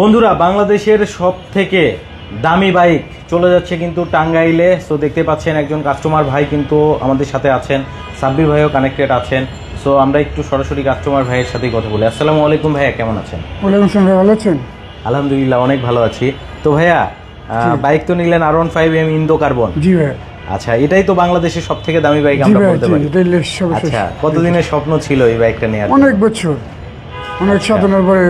বন্ধুরা বাংলাদেশের সব থেকে দামি বাইক চলে যাচ্ছে কিন্তু টাঙ্গাইলে। সো দেখতে পাচ্ছেন একজন কাস্টমার ভাই কিন্তু আমাদের সাথে আছেন সাব্বির ভাইও কানেক্টেড আছেন। সো আমরা একটু সরাসরি কাস্টমার ভাইয়ের সাথেই কথা বলি। আসসালামু আলাইকুম ভাইয়া কেমন আছেন? ওয়ালাইকুম আসসালাম ভালো আছেন? আলহামদুলিল্লাহ অনেক ভালো আছি। তো ভাইয়া বাইক তো নিলেন R one five M Indo carbon জি আচ্ছা এটাই তো বাংলাদেশের সব থেকে দামি বাইক আমরা বলতে পারি। আচ্ছা কতদিনের স্বপ্ন ছিল এই বাইকটা নেওয়ার অনেক বছর। অনেক সাধনার পরে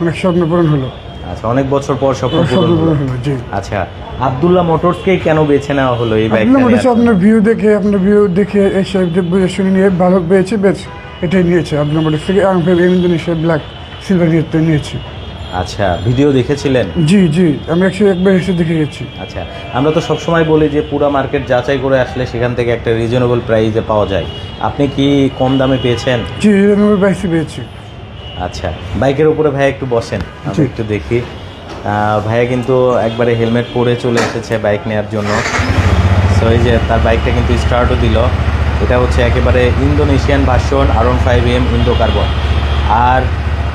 অনেক স্বপ্ন পূরণ হলো। আচ্ছা অনেক বছর পর স্বপ্ন পূরণ হলো। জি। আচ্ছা আবদুল্লাহ মোটরসকেই কেন বেছে নেওয়া হলো এই বাইকটা আপনার আপনার ভিউ দেখে আপনার ভিউ দেখে যে বুঝে শুনে নিয়ে ভালো পেয়েছে বেশ এটাই নিয়েছে। আপনার মনে থেকে আমি ভেবে ইন্দোনেশিয়া ব্ল্যাক সিলভার নিয়ে নিয়েছি। আচ্ছা ভিডিও দেখেছিলেন? জি জি আমি একশো একবার এসে দেখে গেছি। আচ্ছা আমরা তো সবসময় বলি যে পুরো মার্কেট যাচাই করে আসলে সেখান থেকে একটা রিজনেবল প্রাইসে পাওয়া যায়। আপনি কি কম দামে পেয়েছেন? জি আমি বাইসে পেয়েছি। আচ্ছা বাইকের উপরে ভাইয়া একটু বসেন আমি একটু দেখি। ভাইয়া কিন্তু একবারে হেলমেট পরে চলে এসেছে বাইক নেওয়ার জন্য। সো এই যে তার বাইকটা কিন্তু স্টার্টও দিল। এটা হচ্ছে একেবারে Indonesian version R one five M Indo carbon আর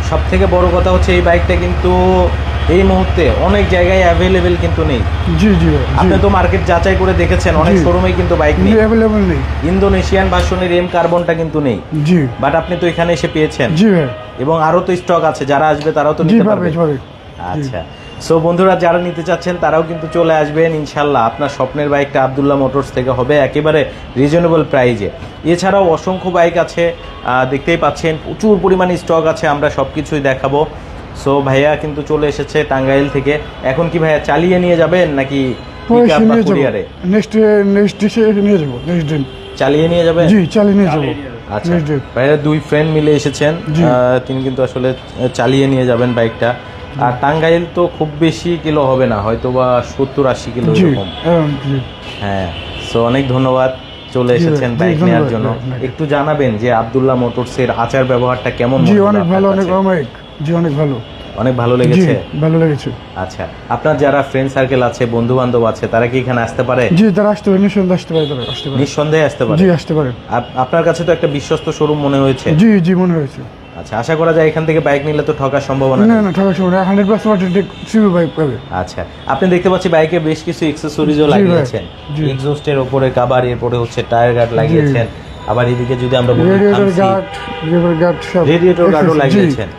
সব থেকে বড় কথা হচ্ছে এই বাইকটা কিন্তু এই মুহূর্তে অনেক জায়গায় অ্যাভেলেবেল কিন্তু নেই। জি জি আপনি তো মার্কেট যাচাই করে দেখেছেন অনেক জি। শোরুমেই কিন্তু বাইক নেই। অ্যাভেলেবল নেই। ইন্দোনেশিয়ান ভার্সনের এম কার্বনটা কিন্তু নেই। জি। বাট আপনি তো এখানে এসে পেয়েছেন। জি এবং আরও তো স্টক আছে যারা আসবে তারাও তো নিতে পারবে আচ্ছা। সো বন্ধুরা যারা নিতে চাচ্ছেন তারাও কিন্তু চলে আসবেন ইনশাল্লাহ আপনার স্বপ্নের বাইকটা আবদুল্লাহ মোটরস থেকে হবে একেবারে রিজনেবল প্রাইজে এছাড়াও অসংখ্য বাইক আছে আহ, দেখতেই পাচ্ছেন প্রচুর পরিমাণে স্টক আছে আমরা সব কিছুই দেখাবো। সো ভাইয়া কিন্তু চলে এসেছে টাঙ্গাইল থেকে। এখন কি ভাইয়া চালিয়ে নিয়ে যাবেন নাকি? নেক্সট নেক্সট নিয়ে যাব। নেক্সট দিন চালিয়ে নিয়ে যাবেন? জি চালিয়ে নিয়ে যাব। আচ্ছা। ভাইয়া দুই ফ্রেন্ড মিলে এসেছেন। তিনি কিন্তু আসলে চালিয়ে নিয়ে যাবেন বাইকটা আর টাঙ্গাইল তো খুব বেশি কিলো হবে না হয়তো বা সত্তর আশি কিলো এরকম। হ্যাঁ সো অনেক ধন্যবাদ চলে এসেছেন বাইক নেওয়ার জন্য। একটু জানাবেন যে আব্দুল্লাহ মোটরসের আচার ব্যবহারটা কেমন জি অনেক ভালো অনেক? অনেক জি অনেক ভালো। অনেক ভালো লেগেছে? ভালো লেগেছে। আচ্ছা আপনার যারা ফ্রেন্ড সার্কেল আছে বন্ধু বান্ধব আছে তারা কি এখানে আসতে পারে? জি তারা আসতে পারে নিঃসন্দেহে আসতে পারে তারা আসতে পারে। নিঃসন্দেহে আসতে পারে? জি আসতে পারে। আপনার কাছে তো একটা বিশ্বস্ত শোরুম মনে হয়েছে। জি জি মনে হয়েছে। আচ্ছা আশা করা যায় এখান থেকে বাইক নিলে তো ঠকার সম্ভাবনা না। না ঠাকুর হান্ড্রেড পার্সেন্ট সিভিল বাইক পাবে। আচ্ছা আপনি দেখতে পাচ্ছি বাইকে বেশ কিছু এক্সেসরিজও জি লাগিয়েছেন। এক্সস্টের উপরে কাবার এরপরে হচ্ছে টায়ার গার্ড লাগিয়েছেন। আবার এদিকে যদি আমরা বলি রেডিয়েটর গার্ড রেডিয়েটর গার্ড সব Radiator guard লাগিয়েছেন।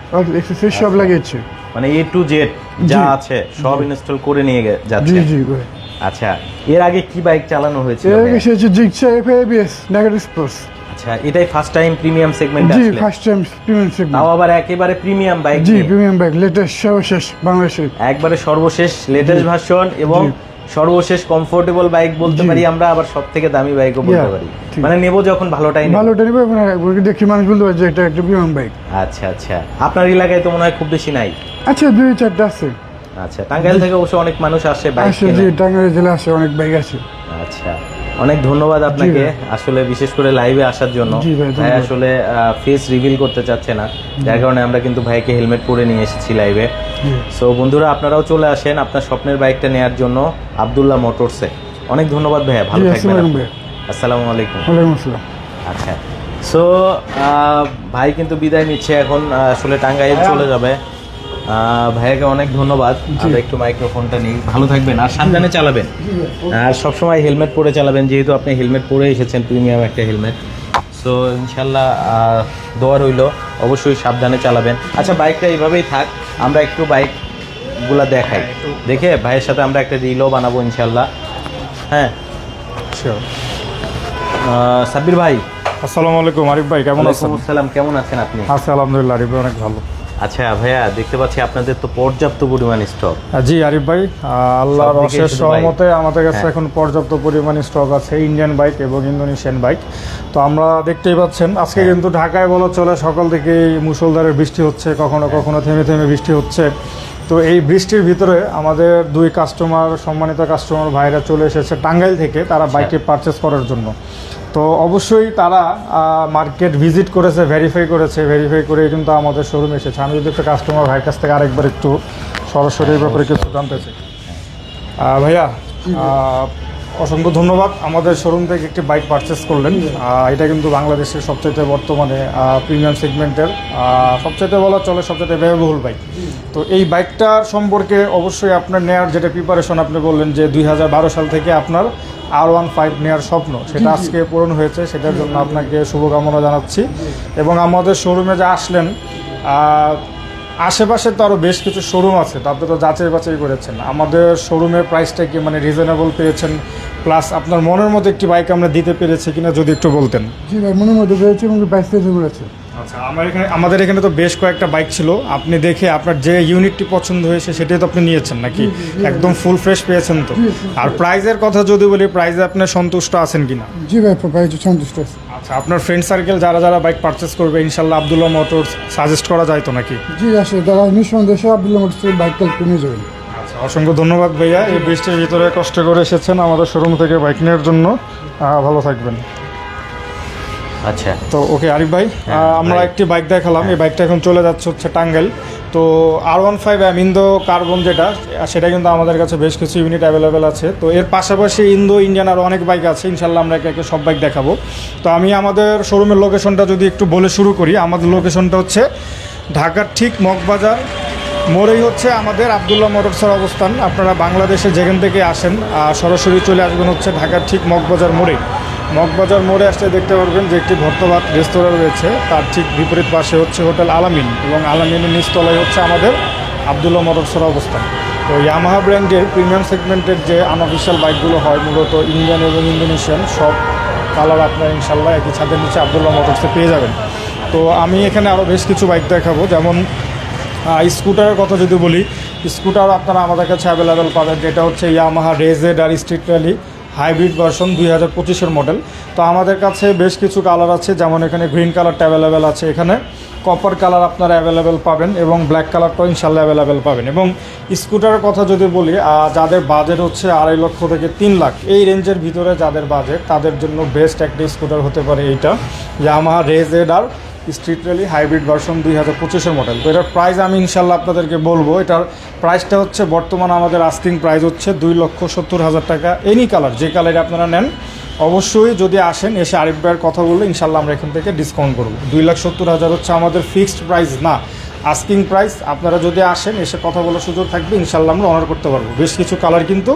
জি সব লাগিয়েছে। মানে এ টু জেড যা আছে সব ইনস্টল করে নিয়ে জি যাচ্ছে। জি ভাই আচ্ছা এর আগে কি বাইক চালানো হয়েছিল? এর? আগে হচ্ছে Gixxer F ABS negative sports আচ্ছা এটাই ফার্স্ট টাইম প্রিমিয়াম সেগমেন্টে জি ফার্স্ট টাইম প্রিমিয়াম তাও সেগমেন্ট আবার একেবারে প্রিমিয়াম বাইক জি প্রিমিয়াম বাইক লেটেস্ট সর্বশেষ বাংলাদেশে একবারে সর্বশেষ লেটেস্ট ভার্সন এবং জি। সর্বশেষ কমফোর্টেবল বাইক বলতে পারি আমরা আবার সব থেকে দামি বাইকও বলতে পারি। মানে নেব যখন ভালো টাইম ভালো টাইম মানে দেখি মানুষ বলতে পারছে যে এটা একটা প্রিমিয়াম বাইক আচ্ছা আচ্ছা। আপনার এলাকায় তো মনে হয় খুব বেশি নাই? আচ্ছা দুই চারটা আছে। আচ্ছা টাঙ্গাইল থেকে অবশ্য অনেক মানুষ আসে বাইক আসে জি টাঙ্গাইল জেলা আসে অনেক বাইক আছে আচ্ছা। অনেক ধন্যবাদ আপনাকে আসলে বিশেষ করে লাইভে আসার জন্য। ভাই, আসলে ফেস রিভিল করতে চাচ্ছে না। যার কারণে আমরা কিন্তু ভাইকে হেলমেট পরে নিয়ে এসেছি লাইভে সো বন্ধুরা আপনারাও চলে আসেন আপনার স্বপ্নের বাইকটা নেওয়ার জন্য আবদুল্লাহ মোটরসে অনেক ধন্যবাদ ভাইয়া ভালো থাকবেন আসসালামু আলাইকুম। আসসালামু আচ্ছা। সো ভাই কিন্তু বিদায় নিচ্ছে এখন আসলে টাঙ্গাইল চলে যাবে। ভাইয়াকে অনেক ধন্যবাদ। আমরা একটু মাইক্রোফোনটা নিই। ভালো থাকবেন আর সাবধানে চালাবেন। আর সবসময় হেলমেট পরে চালাবেন যেহেতু আপনি হেলমেট পরে এসেছেন প্রিমিয়াম একটা হেলমেট। সো ইনশাল্লাহ দোয়া রইল। অবশ্যই সাবধানে চালাবেন। আচ্ছা বাইকটা এইভাবেই থাক আমরা একটু বাইকগুলা দেখাই। দেখে ভাইয়ের সাথে আমরা একটা রিলও বানাবো ইনশাল্লাহ। হ্যাঁ। সাব্বির ভাই। আসসালামু আলাইকুম আরিফ ভাই কেমন আছেন? আসসালাম কেমন আছেন আপনি? আছি আলহামদুলিল্লাহ আরিফ ভাই অনেক ভালো। আচ্ছা ভাইয়া দেখতে পাচ্ছি আপনাদের তো পর্যাপ্ত পরিমাণ স্টক জি আরিফ ভাই আল্লাহর অশেষ সহমতে আমাদের কাছে হ্যাঁ। এখন পর্যাপ্ত পরিমাণ স্টক আছে ইন্ডিয়ান বাইক এবং ইন্দোনেশিয়ান বাইক তো আমরা দেখতেই পাচ্ছেন আজকে হ্যাঁ। কিন্তু ঢাকায় বলা চলে সকাল থেকেই মুসলধারে বৃষ্টি হচ্ছে কখনো কখনো থেমে থেমে বৃষ্টি হচ্ছে। তো এই বৃষ্টির ভিতরে আমাদের দুই কাস্টমার সম্মানিত কাস্টমার ভাইরা চলে এসেছে টাঙ্গাইল থেকে তারা বাইকটি বাইকে পারচেস করার জন্য। তো অবশ্যই তারা মার্কেট ভিজিট করেছে ভেরিফাই করেছে ভেরিফাই করে কিন্তু আমাদের শোরুম এসেছে। আমি যদি একটা কাস্টমার ভাইয়ের কাছ থেকে আরেকবার একটু সরাসরি ব্যাপারে কিছু জানতে চাই। ভাইয়া অসংখ্য ধন্যবাদ। আমাদের শোরুম থেকে একটি বাইক পারচেস করলেন। এটা কিন্তু বাংলাদেশের সবচাইতে বর্তমানে প্রিমিয়াম সেগমেন্টের সবচাইতে বলা চলে সবচাইতে ব্যয়বহুল বাইক তো এই বাইকটার সম্পর্কে অবশ্যই আপনার নেয়ার যেটা প্রিপারেশন আপনি বললেন যে দুই হাজার বারো সাল থেকে আপনার আর ওয়ান ফাইভ নেওয়ার স্বপ্ন, সেটা আজকে পূরণ হয়েছে। সেটার জন্য আপনাকে শুভকামনা জানাচ্ছি। এবং আমাদের শোরুমে যে আসলেন আশেপাশে তো আরও বেশ কিছু শোরুম আছে তাদের তো যাচাই বাছাই করেছেন। আমাদের শোরুমের প্রাইসটা কি মানে রিজনেবল পেয়েছেন? প্লাস আপনার মনের মতো একটি বাইক আমরা দিতে পেরেছি কিনা যদি একটু বলতেন। জি ভাই, মনের মধ্যে পেয়েছি এবং প্রাইস রিজনেবল আছে। আচ্ছা আমার এখানে আমাদের এখানে তো বেশ কয়েকটা বাইক ছিল। আপনি দেখে আপনার যে ইউনিটটি পছন্দ হয়েছে সেটাই তো আপনি নিয়েছেন নাকি? একদম ফুল ফ্রেশ পেয়েছেন তো। আর প্রাইজের কথা যদি বলি প্রাইজে আপনি সন্তুষ্ট আছেন কিনা? জি ভাই বাইক সন্তুষ্ট আছে। আচ্ছা আপনার ফ্রেন্ড সার্কেল যারা যারা বাইক পারচেস করবে ইনশাল্লাহ আবদুল্লাহ মোটরস সাজেস্ট করা যায় তো নাকি? জি আসে তারা নিঃসন্দেহে আব্দুল্লাহ মোটরস বাইক কালেক্ট নিয়ে যাবেন আচ্ছা অসংখ্য ধন্যবাদ ভাইয়া। এই বৃষ্টির ভিতরে কষ্ট করে এসেছেন আমাদের শোরুম থেকে বাইক নেওয়ার জন্য। ভালো থাকবেন। আচ্ছা। তো ওকে আরিফ ভাই আমরা একটি বাইক দেখালাম। এই বাইকটা এখন চলে যাচ্ছে হচ্ছে টাঙ্গাইল তো R one five Indo carbon যেটা সেটা কিন্তু আমাদের কাছে বেশ কিছু ইউনিট অ্যাভেলেবেল আছে। তো এর পাশাপাশি ইন্দো ইন্ডিয়ান আর অনেক বাইক আছে। ইনশাল্লাহ আমরা একে একে সব বাইক দেখাবো। তো আমি আমাদের শোরুমের লোকেশনটা যদি একটু বলে শুরু করি আমাদের লোকেশনটা হচ্ছে ঢাকার ঠিক মগবাজার। মোড়েই হচ্ছে আমাদের আবদুল্লাহ মোটরসের অবস্থান। আপনারা বাংলাদেশে যেখান থেকে আসেন সরাসরি চলে আসবেন হচ্ছে ঢাকার ঠিক মগবাজার মোড়ে। মগবাজার মোড়ে আসলে দেখতে পারবেন যে একটি ভর্তভাত রেস্তোরাঁ রয়েছে। তার ঠিক বিপরীত পাশে হচ্ছে হোটেল আলামিন এবং আলামিনের নিচতলায় হচ্ছে আমাদের আবদুল্লাহ মোটরসের অবস্থান তো ইয়ামাহা ব্র্যান্ডের প্রিমিয়াম সেগমেন্টের যে আনঅফিসিয়াল বাইকগুলো হয়, মূলত ইন্ডিয়ান এবং ইন্দোনেশিয়ান, সব কালার আপনার ইনশাল্লাহ একই ছাদের নিচে আবদুল্লাহ মোটরসে পেয়ে যাবেন। তো আমি এখানে আরও বেশ কিছু বাইক দেখাবো, যেমন স্কুটারের কথা যদি বলি, স্কুটার আপনারা আমাদের কাছে অ্যাভেলেবেল পাবেন, যেটা হচ্ছে Yamaha Ray Z R street rally hybrid version দুই হাজার পঁচিশের মডেল। তো আমাদের কাছে বেশ কিছু কালার আছে, যেমন এখানে গ্রিন কালারটা অ্যাভেলেবেল আছে এখানে। কপার কালার আপনারা অ্যাভেলেবেল পাবেন এবং ব্ল্যাক কালারটাও ইনশাল্লাহ অ্যাভেলেবেল পাবেন। এবং স্কুটারের কথা যদি বলি যাদের বাজেট হচ্ছে আড়াই লক্ষ থেকে তিন লাখ, এই রেঞ্জের ভিতরে যাদের বাজেট তাদের জন্য বেস্ট একটা স্কুটার হতে পারে এইটা। Yamaha Ray Z R street rally hybrid version দুই হাজার পঁচিশের মডেল তো এটার প্রাইস আমি ইনশাল্লাহ আপনাদেরকে বলব। এটার প্রাইসটা হচ্ছে বর্তমান আমাদের আস্কিং প্রাইস হচ্ছে দুই লক্ষ সত্তর হাজার টাকা। এনি কালার যে কালারে আপনারা নেন অবশ্যই যদি আসেন এসে আরিফ ভাইয়ের কথা বললে ইনশাল্লাহ আমরা এখান থেকে ডিসকাউন্ট করব। দুই লাখ সত্তর হাজার হচ্ছে আমাদের ফিক্সড প্রাইস না আস্কিং প্রাইস আপনারা যদি আসেন এসে কথা বলার সুযোগ থাকবে ইনশাল্লাহ আমরা অনার করতে পারব। বেশ কিছু কালার কিন্তু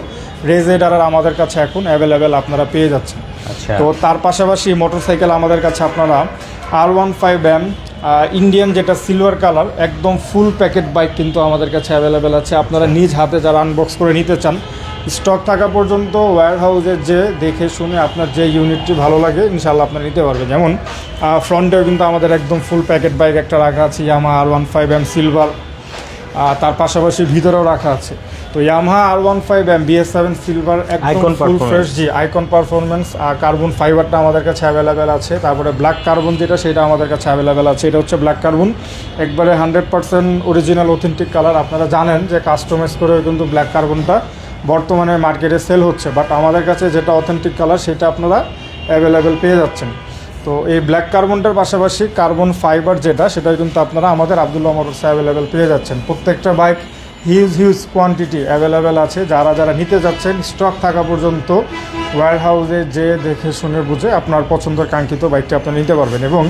রেজেডার আর আমাদের কাছে এখন অ্যাভেলেবেল আপনারা পেয়ে যাচ্ছেন। আচ্ছা। তো তার পাশাপাশি মোটরসাইকেল আমাদের কাছে আপনারা R one five M Indian যেটা সিলভার কালার একদম ফুল প্যাকেট বাইক কিন্তু আমাদের কাছে অ্যাভেলেবেল আছে। আপনারা নিজ হাতে যারা আনবক্স করে নিতে চান স্টক থাকা পর্যন্ত ওয়্যার হাউসে যে দেখে শুনে আপনার যে ইউনিটটি ভালো লাগে ইনশাল্লাহ আপনারা নিতে পারবেন। যেমন ফ্রন্টেও কিন্তু আমাদের একদম ফুল প্যাকেট বাইক একটা রাখা আছে Yamaha R one five M silver তার পাশাপাশি ভিতরেও রাখা আছে। তো Yamaha R one five M BS seven silver একদম ফুল ফ্রেশ জি আইকন পারফরমেন্স আর কার্বন ফাইবারটা আমাদের কাছে অ্যাভেলেবেল আছে। তারপরে ব্ল্যাক কার্বন যেটা সেটা আমাদের কাছে অ্যাভেলেবেল আছে। এটা হচ্ছে ব্ল্যাক কার্বন একবারে hundred percent original authentic colour আপনারা জানেন যে কাস্টমাইজ করে কিন্তু ব্ল্যাক কার্বনটা বর্তমানে মার্কেটে সেল হচ্ছে। বাট আমাদের কাছে যেটা অথেন্টিক কালার সেটা আপনারা অ্যাভেলেবেল পেয়ে যাচ্ছেন। তো এই ব্ল্যাক কার্বনটার পাশাপাশি কার্বন ফাইবার যেটা, সেটা কিন্তু আপনারা আমাদের আবদুল্লাহ মোটরসে অ্যাভেলেবেল পেয়ে যাচ্ছেন। প্রত্যেকটা bike huge huge quantity available আছে। যারা যারা নিতে যাচ্ছেন স্টক থাকা পর্যন্ত ওয়্যার হাউসে যে দেখে শুনে বুঝে আপনার পছন্দের কাঙ্ক্ষিত বাইকটি আপনি নিতে পারবেন। এবং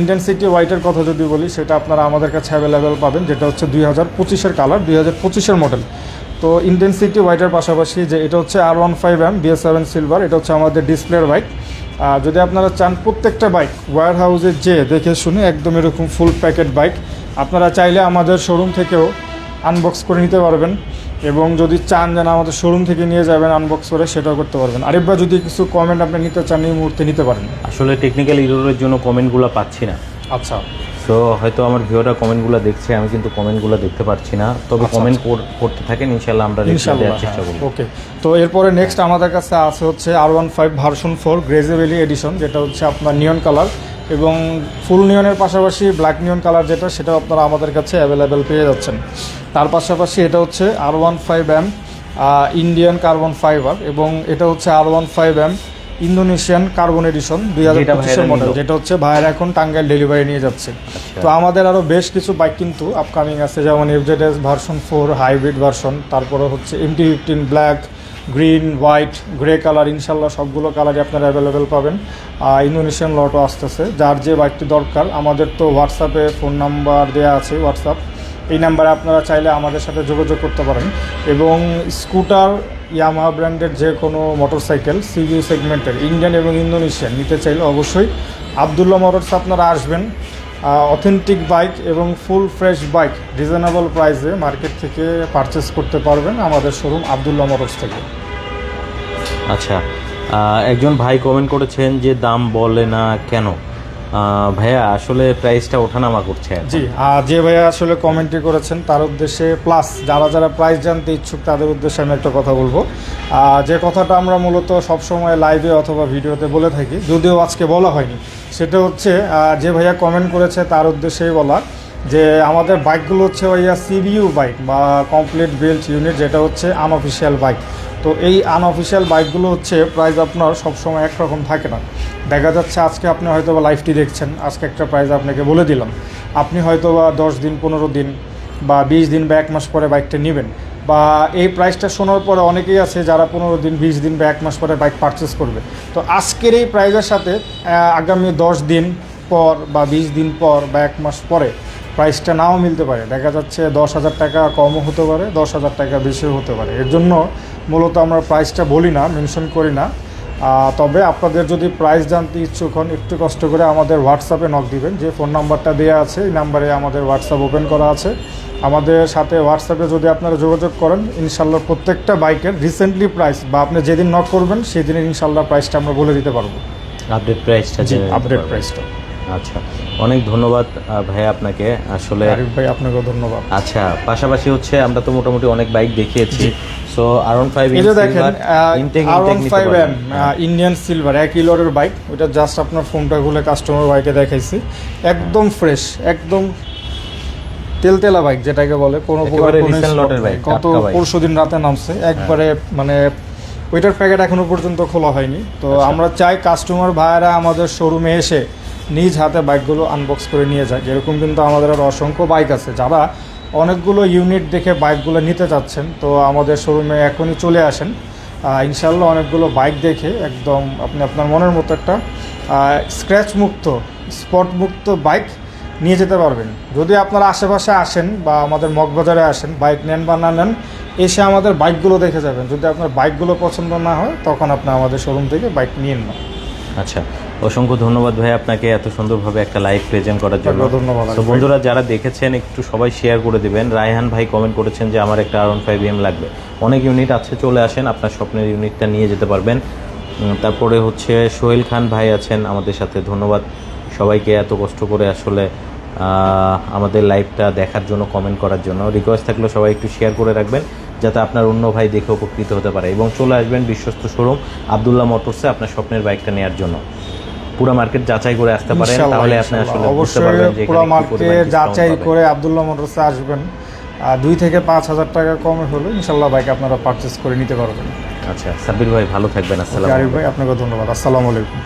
ইন্টেন্সিটি হোয়াইটের কথা যদি বলি, সেটা আপনারা আমাদের কাছে অ্যাভেলেবেল পাবেন, যেটা হচ্ছে দুই হাজার পঁচিশের কালার দুই হাজার পঁচিশের মডেল তো ইন্টেন্সিটি হোয়াইটের পাশাপাশি যে, এটা হচ্ছে R one five M BS seven silver এটা হচ্ছে আমাদের ডিসপ্লের বাইক আর যদি আপনারা চান প্রত্যেকটা বাইক ওয়্যার হাউসে যে দেখে শুনে একদম এরকম ফুল প্যাকেট বাইক আপনারা চাইলে আমাদের শোরুম থেকেও আনবক্স করে নিতে পারবেন এবং যদি চান যেন আমাদের শোরুম থেকে নিয়ে যাবেন আনবক্স করে সেটাও করতে পারবেন। আরেকবার যদি কিছু কমেন্ট আপনি নিতে চান এই মুহূর্তে নিতে পারেন। আসলে টেকনিক্যাল ইরোরের জন্য কমেন্টগুলো পাচ্ছি না। আচ্ছা। সো হয়তো আমার ভিডিওটা কমেন্টগুলো দেখছে আমি কিন্তু কমেন্টগুলো দেখতে পাচ্ছি না। তবে আচ্ছা, কমেন্ট করতে থাকেন ইনশাল্লাহ আমরা দেওয়ার চেষ্টা করব। ওকে তো এরপরে নেক্সট আমাদের কাছে আছে হচ্ছে R one five version four গ্রেজেবেলি edition যেটা হচ্ছে আপনার নিয়ন কালার এবং ফুল নিয়নের পাশাপাশি ব্ল্যাক নিয়ন কালার যেটা সেটা আপনারা আমাদের কাছে অ্যাভেলেবেল পেয়ে যাচ্ছেন। তার পাশাপাশি এটা হচ্ছে R one five M Indian carbon fibre এবং এটা হচ্ছে R one five M Indonesian carbon edition দুই হাজার পঁচিশের মডেল যেটা হচ্ছে ভাইয়ের এখন টাঙ্গাইল ডেলিভারি নিয়ে যাচ্ছে। আচ্ছা। তো আমাদের আরও বেশ কিছু বাইক কিন্তু আপকামিং আছে যেমন FZ S version four hybrid version তারপরে হচ্ছে MT fifteen black green white grey colour ইনশাল্লাহ সবগুলো কালারই আপনারা অ্যাভেলেবেল পাবেন। আর ইন্দোনেশিয়ান লটও আসতেছে। যার যে বাইকটি দরকার আমাদের তো হোয়াটসঅ্যাপে ফোন নাম্বার দেওয়া আছে হোয়াটসঅ্যাপ এই নাম্বারে আপনারা চাইলে আমাদের সাথে যোগাযোগ করতে পারেন। এবং স্কুটার ইয়ামাহা ব্র্যান্ডের যে কোনো মোটরসাইকেল সিভিউ সেগমেন্টের, ইন্ডিয়ান এবং ইন্দোনেশিয়ান নিতে চাইলে অবশ্যই আবদুল্লাহ মোটরস আপনারা আসবেন। অথেন্টিক বাইক এবং ফুল ফ্রেশ বাইক রিজনেবল প্রাইসে মার্কেট থেকে পারচেস করতে পারবেন আমাদের শোরুম আবদুল্লাহ মোটরস থেকে। আচ্ছা একজন ভাই কমেন্ট করেছেন যে দাম বলে না কেন? ভাইয়া, আসলে প্রাইসটা ওঠানামা করছে। জি, আর যে ভাইয়া আসলে কমেন্টটি করেছেন, তার উদ্দেশ্যে প্লাস যারা যারা প্রাইস জানতে ইচ্ছুক, তাদের উদ্দেশ্যে আমি একটা কথা বলব যে কথাটা আমরা মূলত সবসময় লাইভে অথবা ভিডিওতে বলে থাকি, যদিও আজকে বলা হয়নি, সেটা হচ্ছে যে ভাইয়া কমেন্ট করেছে, তার উদ্দেশ্যেই বলা যে আমাদের বাইকগুলো হচ্ছে ওইয়া সিবিইউ বাইক বা কমপ্লিট বিল্ট ইউনিট যেটা হচ্ছে আনঅফিসিয়াল বাইক তো এই আনঅফিসিয়াল বাইকগুলো হচ্ছে প্রাইস আপনার সবসময় একরকম থাকে না। দেখা যাচ্ছে আজকে আপনি হয়তো বা লাইফটি দেখছেন, আজকে একটা প্রাইস আপনাকে বলে দিলাম। আপনি হয়তো বা দশ দিন, পনেরো দিন বা বিশ দিন বা এক মাস পরে বাইকটা নেবেন বা এই প্রাইসটা শোনার পরে অনেকেই আছে যারা পনেরো দিন, বিশ দিন বা এক মাস পরে বাইক পারচেস করবে। তো আজকের এই প্রাইসের সাথে আগামী দশ দিন পর বা বিশ দিন পর বা এক মাস পরে প্রাইসটা নাও মিলতে পারে। দেখা যাচ্ছে দশ হাজার টাকা কমও হতে পারে, দশ হাজার টাকা বেশিও হতে পারে। এর জন্য মূলত আমরা প্রাইসটা বলি না মেনশন করি না। তবে আপনাদের যদি প্রাইস জানতে ইচ্ছুক হন একটু কষ্ট করে আমাদের হোয়াটসঅ্যাপে নক দিবেন। যে ফোন নাম্বারটা দেওয়া আছে এই নাম্বারে আমাদের হোয়াটসঅ্যাপ ওপেন করা আছে। আমাদের সাথে হোয়াটসঅ্যাপে যদি আপনারা যোগাযোগ করেন ইনশাল্লাহ প্রত্যেকটা বাইকের রিসেন্টলি প্রাইস বা আপনি যেদিন নক করবেন সেদিনের ইনশাল্লাহ প্রাইসটা আমরা বলে দিতে পারব। আপডেট প্রাইসটা আপডেট প্রাইসটা আচ্ছা অনেক ধন্যবাদ ভাই আপনাকে। আসলে আরিফ ভাই আপনাকেও ধন্যবাদ। আচ্ছা পাশাপাশি হচ্ছে আমরা তো মোটামুটি অনেক বাইক দেখিয়েছি। সো আর ওয়ান ফাইভ এই যে দেখেন R one five M Indian silver এক ইলোরের বাইক ওইটা জাস্ট আপনার ফোনটা খুলে কাস্টমার বাইকে দেখাইছি। একদম ফ্রেশ একদম তেলতেলা বাইক যেটাকে বলে কোনো প্রকার bike। পরশু দিন রাতে নামছে। একবারে মানে ওইটার প্যাকেট এখনও পর্যন্ত খোলা হয়নি। তো আচ্ছা। আমরা চাই কাস্টমার ভাইয়েরা আমাদের শোরুমে এসে নিজ হাতে বাইকগুলো আনবক্স করে নিয়ে যায়। এরকম কিন্তু আমাদের আর অসংখ্য বাইক আছে। যারা অনেকগুলো ইউনিট দেখে বাইকগুলো নিতে চাচ্ছেন, তো আমাদের শোরুমে এখনই চলে আসেন। ইনশাল্লাহ অনেকগুলো বাইক দেখে একদম আপনি আপনার মনের মতো একটা স্ক্র্যাচ মুক্ত স্পট মুক্ত বাইক নিয়ে যেতে পারবেন। যদি আপনারা আশেপাশে আসেন বা আমাদের মগবাজারে আসেন, বাইক নেন বা না নেন, এসে আমাদের বাইকগুলো দেখে যাবেন। যদি আপনার বাইকগুলো পছন্দ না হয়, তখন আপনি আমাদের শোরুম থেকে বাইক নিন না আচ্ছা। অসংখ্য ধন্যবাদ ভাই আপনাকে এত সুন্দরভাবে একটা লাইভ প্রেজেন্ট করার জন্য। ধন্যবাদ, তো বন্ধুরা যারা দেখেছেন একটু সবাই শেয়ার করে দেবেন। রায়হান ভাই কমেন্ট করেছেন যে আমার একটা আর ওয়ান ফাইভ এম লাগবে। অনেক ইউনিট আছে চলে আসেন আপনার স্বপ্নের ইউনিটটা নিয়ে যেতে পারবেন। তারপরে হচ্ছে সোহেল খান ভাই আছেন আমাদের সাথে ধন্যবাদ। সবাইকে এত কষ্ট করে আসলে আমাদের লাইভটা দেখার জন্য কমেন্ট করার জন্য। রিকোয়েস্ট থাকলে সবাই একটু শেয়ার করে রাখবেন যাতে আপনার অন্য ভাই দেখে উপকৃত হতে পারে। এবং চলে আসবেন বিশ্বস্ত শোরুম আবদুল্লাহ মোটরসে আপনার স্বপ্নের বাইকটা নেওয়ার জন্য। পুরো মার্কেট যাচাই করে আসতে পারেন তাহলে আপনি আসলে বুঝতে অবশ্যই পারবেন যে পুরো মার্কেট যাচাই করে আব্দুল্লাহ মোটরসে আসবেন। আর দুই থেকে পাঁচ হাজার টাকা কমে হলে ইনশাল্লাহ বাইক আপনারা পারচেস করে নিতে পারবেন। আচ্ছা সাব্বির ভাই ভালো থাকবেন আসসালাম ভাই আপনাকে ধন্যবাদ। আসসালামু আলাইকুম।